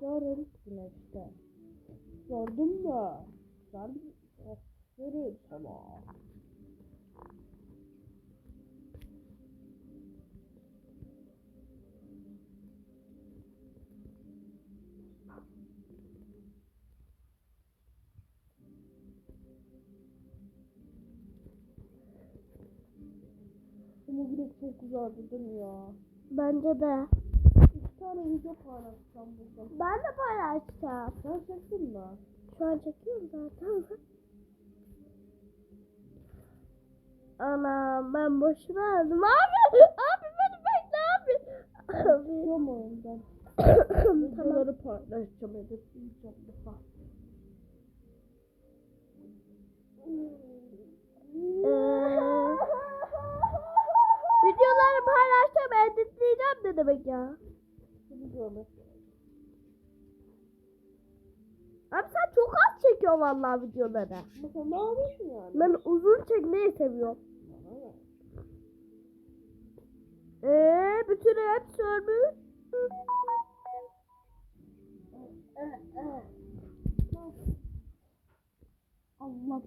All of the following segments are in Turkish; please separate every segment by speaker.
Speaker 1: Yarın güneşte. Gördün mü? Ben aferin sana. Ama güneş çok güzeldi değil mi ya?
Speaker 2: Bence de.
Speaker 1: Tane video paylaşacağım burada.
Speaker 2: Ben de paylaşacağım.
Speaker 1: Sen çektin mi?
Speaker 2: Şu an çekiyorum zaten. Ana ben boşuna aldım. Abi, abi beni bekle abi.
Speaker 1: Çıkıyorum oyundan. Videoları paylaşacağım, editleyeceğim daha.
Speaker 2: Ee, videoları paylaşacağım, editleyeceğim ne demek ya?
Speaker 1: Görmek.
Speaker 2: Abi sen çok az çekiyorsun vallahi videoları.
Speaker 1: Ne yapıyorsun yani?
Speaker 2: Ben uzun çekmeyi seviyorum.
Speaker 1: Ne?
Speaker 2: Eee bütün hepsi ölmüş.
Speaker 1: Allah.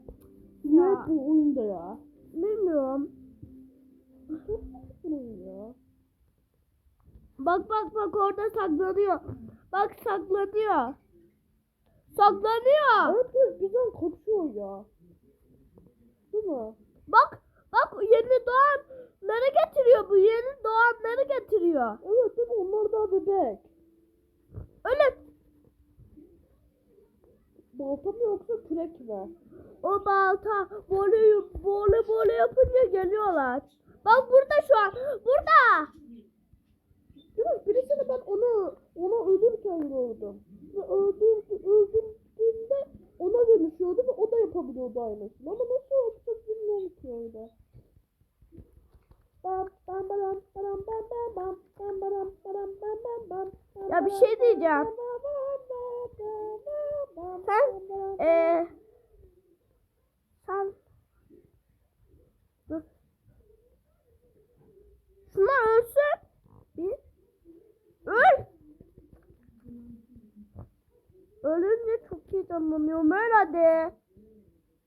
Speaker 2: Ya.
Speaker 1: bu oyunda ya?
Speaker 2: Bilmiyorum.
Speaker 1: Çok oyun ya.
Speaker 2: Bak bak bak orada saklanıyor. Bak saklanıyor. Saklanıyor.
Speaker 1: Evet evet güzel kaçıyor ya. Değil mi?
Speaker 2: Bak bak yeni doğanları getiriyor bu yeni doğanları getiriyor.
Speaker 1: Evet değil mi? Onlar daha bebek.
Speaker 2: Öyle
Speaker 1: Balta mı yoksa kürek mi?
Speaker 2: o balta böyle böyle böyle yapınca geliyorlar. Bak burada şu an. Burada.
Speaker 1: Biraz birisini ben onu ona gördüm. Ve öldürdü, öldürdüğünde ona dönüşüyordu ve o da yapabiliyordu aynısını. Ama nasıl yapacak bilmiyorum ki öyle.
Speaker 2: Ya bir şey diyeceğim. Sen, Eee sen dur. Şunlar ölsün. Bir. Öl. Ölünce çok iyi canlanıyorum. Öl hadi.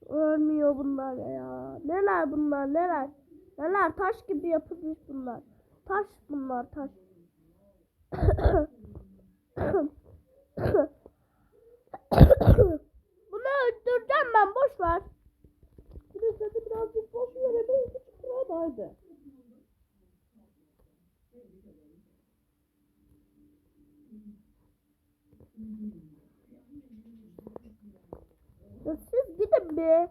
Speaker 2: Ölmüyor bunlar ya. Neler bunlar neler. Neler taş gibi yapılmış bunlar. Taş bunlar taş. Bunu öldüreceğim ben boş ver.
Speaker 1: Bir de seni birazcık boş verelim. Hiç kıra da hadi.
Speaker 2: Siz gidin bir.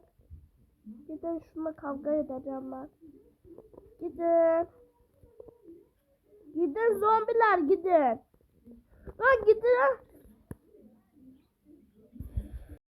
Speaker 2: Gidin şununla kavga edeceğim ben. Gidin. Gidin zombiler gidin. Lan gidin.